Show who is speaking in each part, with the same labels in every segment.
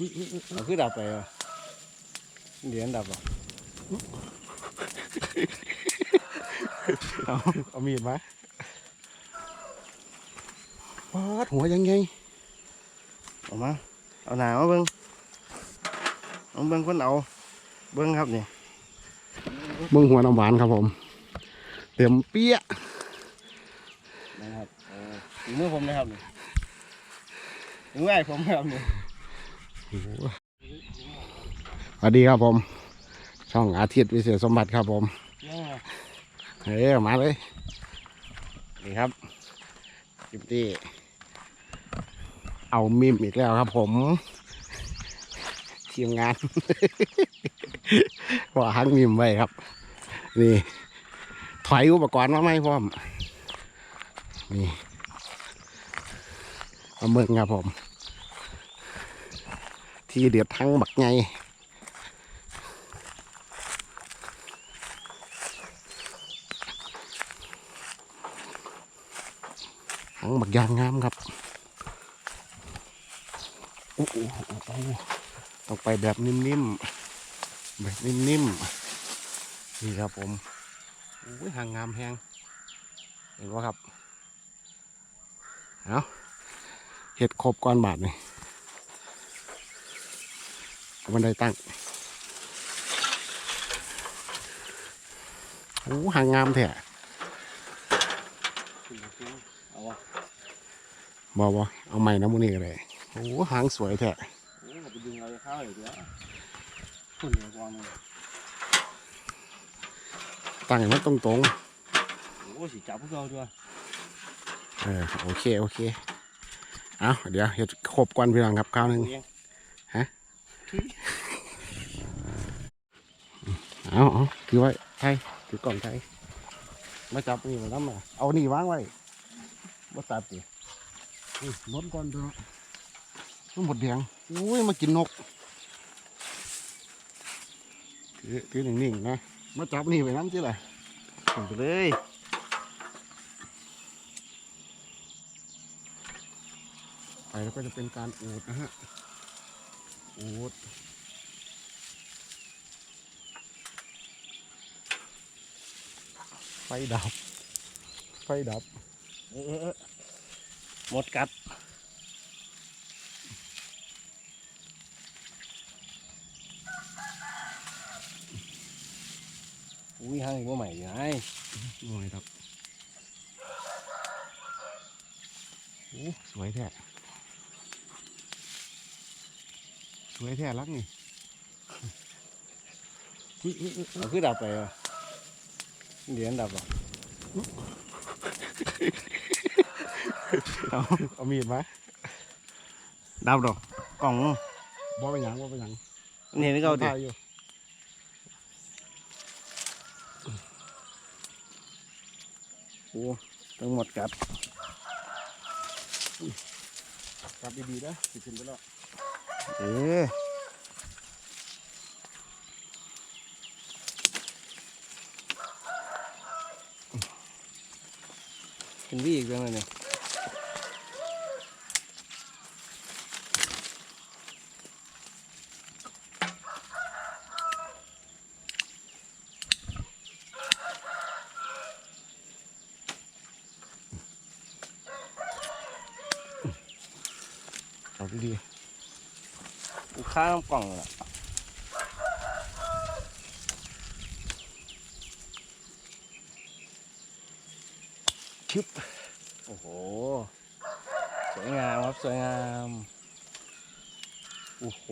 Speaker 1: เอาคือดับไปอะเหรียญดับอะ
Speaker 2: เอาเอามีดมาปาดหัวยังไง
Speaker 1: เอามา เอาหนามาเบิ้งเอาเบิ้งคนเอาเบิ้งครับนี่
Speaker 2: เบิ่งหัวน้ำหวานครับผม เต็มเปี้ย
Speaker 1: นะครับโอ้ถึงมือผมนะครับนี่ถึงมือไอ้ผมครับนี่
Speaker 2: สวัสดีครับผม ช่องอาทิตย์วิเศษสมบัติครับผมเฮ้ยมาเลยนี่ครับจิบตี้เอามิมอีกแล้วครับผมทีมงานว่าหังมิมไว้ครับ นี่ ถอยอุปกรณ์มาไหมพร้อมนี่มาเมืองครับผม ที่เดือดทั้งบักไงทั้งบักยางงามครับโอ้โหต้องไปแบบนิ่มๆแบบนิ่มๆนี่ครับผมโอ้ยหางงามแฮงเห็นว่าครับเอาเห็ดครบก้อนบาทนี่อา บันไดตั้งโอ้หางงามแท้
Speaker 1: เอาวะ
Speaker 2: บอว่าเอาใหม่นะมูนี่ก็ได้โอ้หางสวยแท้
Speaker 1: โอ้ไปดึงเอาข้าวอีกแล้วคุณเดี๋ยวก่อนเลย
Speaker 2: ตั้งให้มันตรงตรง
Speaker 1: โอ้สิจับพวกเราด้วย
Speaker 2: ๆเออโอเค โอเค เอาเดี๋ยวเห็ดครบก่อนพี่น้องครับข้าวหนึ่ง
Speaker 1: เอา
Speaker 2: เอาถือไว้ไทยถือกล่องไทยมาจับนี่มาน้ำมาเอานี่วางไว้มาตัดดิลดก่อนเถอะมันหมดแดงอุ้ยมากินนกถือถือนิ่งๆนะมาจับนี่ไปน้ำจีละ
Speaker 1: ส่งไปเลย
Speaker 2: ไปแล้วก็จะเป็นการอูดนะฮะ อูดไฟดับ ไฟดับ
Speaker 1: เออเออเออหมดกัดอุ้ยห้างอีกว่าใหม่อยู่ไง
Speaker 2: หน่อยครับโอ้สวยแท้ส วยแท้รักนี่อุ๊ยอุ๊ยอุ๊ย
Speaker 1: เอาคือดับไปอะเหรียญดับอะ
Speaker 2: เอาเอามีดมา
Speaker 1: ดับดอกกล่อง
Speaker 2: บ่ไปหยังบ่ไปหยัง
Speaker 1: นี่เห็นเขาดิ
Speaker 2: ถ่ยอยู่
Speaker 1: โอ้ทั้งหมดกัด
Speaker 2: กลับดีๆนะสิขึ้นไปแล้ว
Speaker 1: เออเป็นวี่อีกเรื่องเนี่ย
Speaker 2: เอาดี
Speaker 1: ข้างกล่องอะชึบ โอ้โห สวยงามครับ สวยงาม โอ้โห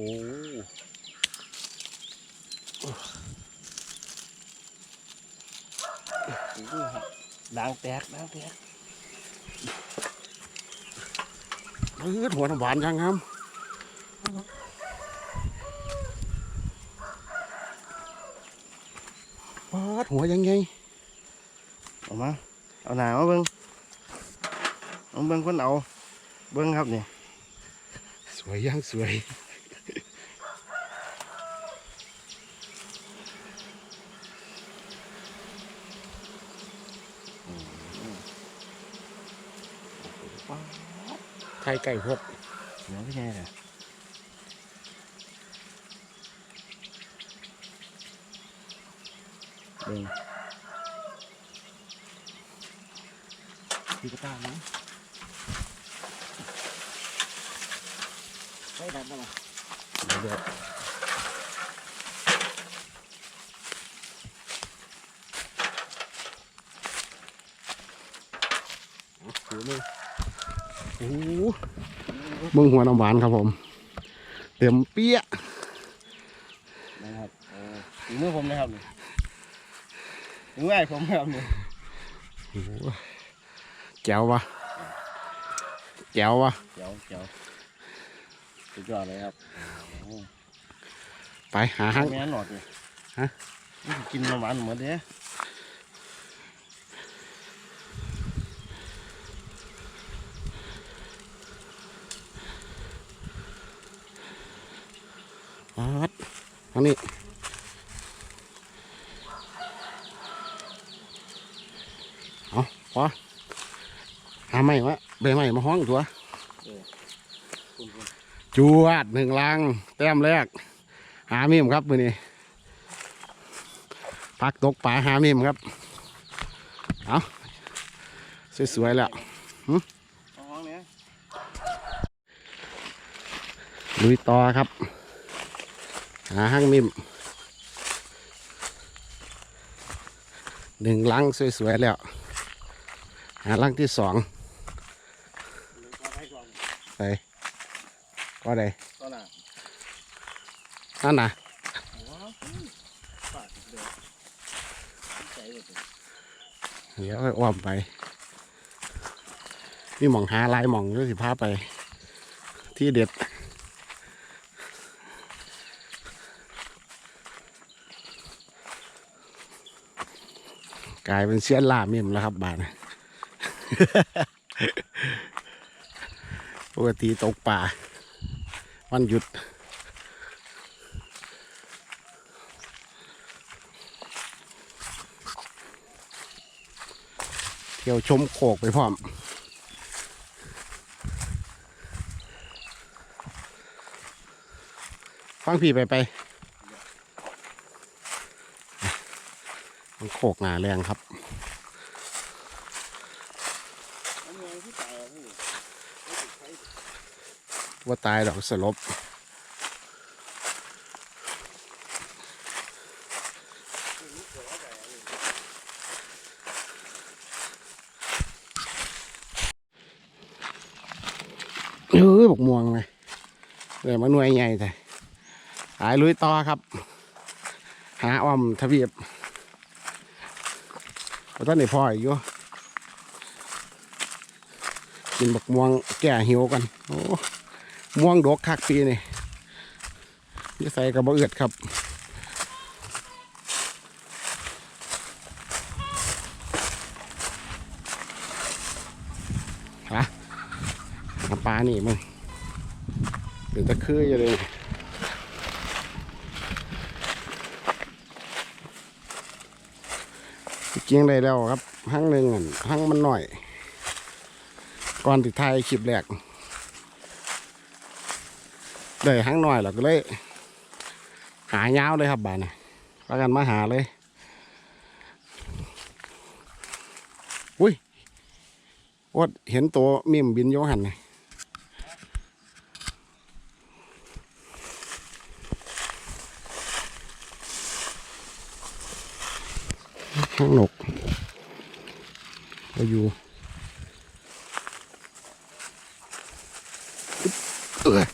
Speaker 1: โอ้โหครับด่างแตกด่างแตก
Speaker 2: ๆเออหัวน้ำหวานยังครับ ปาดหัวยังไง
Speaker 1: เอามาเอาหนามาเบิ้งเอาเบิ้งคนเอาเบิ้งครับนี่
Speaker 2: สวยยังสวยไทยไก่พด
Speaker 1: เดี๋ยวพี่แน่เลย เบิ่ง
Speaker 2: ตีกระตานะใช่ดันได้ไหม
Speaker 1: เดี๋ยวเดี๋ยว
Speaker 2: ถือมือโอ้โหมึงหัวน้ำหวานครับผม เต็มเปี้ย
Speaker 1: นะครับโอ้ถึงมือผมนะครับนี่ถึ งมือไอ้ผมนะครับนี่
Speaker 2: โอ้โหแจ๋ววะแจ๋ววะ
Speaker 1: เจียวเจียวสุดยอดเลยครับโอ้
Speaker 2: ไปหาห้าง
Speaker 1: แม่นหนอดนี่
Speaker 2: ฮะ
Speaker 1: นี่สิกินน้ำหวานเหมือนเด้
Speaker 2: ปัดทางนี้เอาพอหาไม้ วะใบไม้มาห้องตัว
Speaker 1: คุณคุณ
Speaker 2: จวดหนึ่งลังแต้มแรก หามิมครับมือนี้พักตกปลาหามิมครับเอาสวยๆแล้ว
Speaker 1: เอาห้องเนี้ย
Speaker 2: ลุยต่อครับ หาห้างมิมหนึ่งลังสวยๆแล้ว หาลังที่สอง
Speaker 1: เอาไป ก่อน
Speaker 2: ไปก็ได้
Speaker 1: ก็น่ะ
Speaker 2: นั่นนะ
Speaker 1: ว้าวปาดเดียวใจเลยสิ
Speaker 2: เดี๋ยวค่อยอ้อมไปนี่หมองหาลายหมองด้วยสิพาไป ที่เด็ดกลายเป็นเสี้ยนล่ามิมแล้วครับบาน ปกติตกป่า วันหยุด เที่ยวชมโขกไปพร้อมฟังพี่ไปไปโขกหนาแรงครับ ว่าตายดอกสลบเออบกม่วงเลยเดี๋ยวมาหน่วยใหญ่แต่หายลุยต่อครับ หาอ้อมทวีปว่าตอนนี้พ่ออยู่ กินบักม่วงแก่หิวกันโอ้ม่วงดกคักปีนี่ยี่ใส่กระบอเอือดครับฮะหาปลานี่มึงเดี๋ยวตะคืออยู่เลยเกียงได้แล้วครับหั่งหนึ่งอั่นหั่งมันหน่อย ก่อนติดท้ายคลิปแรกได้หั่งหน่อยแล้วก็เลย หายาวเลยครับบ้านนี่พากันมาหาเลย อุ้ยวดเห็นตัวมิมบินโยหันเลยข้างหนกก็อยู่ เออ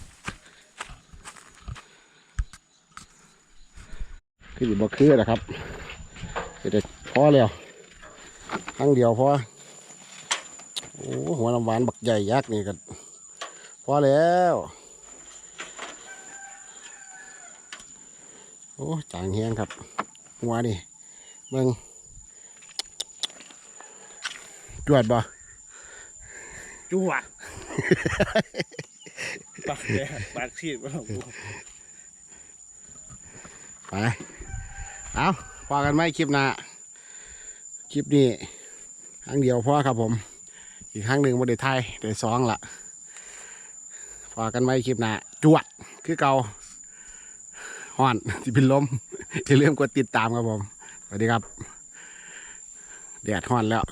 Speaker 2: คืออยู่บ่คือนะครับเด็ดพอแล้วครั้งเดียวพอโอ้หัวน้ำหวานบักใหญ่ยักษ์นี่กันพอแล้วโอ้จางแห้งครับ หัวนี่เบิ่งจวดบ่
Speaker 1: จวด ปากแดงปากซีดว่ากู
Speaker 2: ไปเอาพอกันไหมคลิปหน้าคลิปนี้ครั้งเดียวพ่อครับผม อีกครั้งหนึ่งมาได้ไทยได้สองละพอกันไหมคลิปหน้าจวดคือเกาห่อนที่เป็นลมอย่าลืมกดติดตามครับผมไปวัสดีครับแดดฮ้อนแล้ว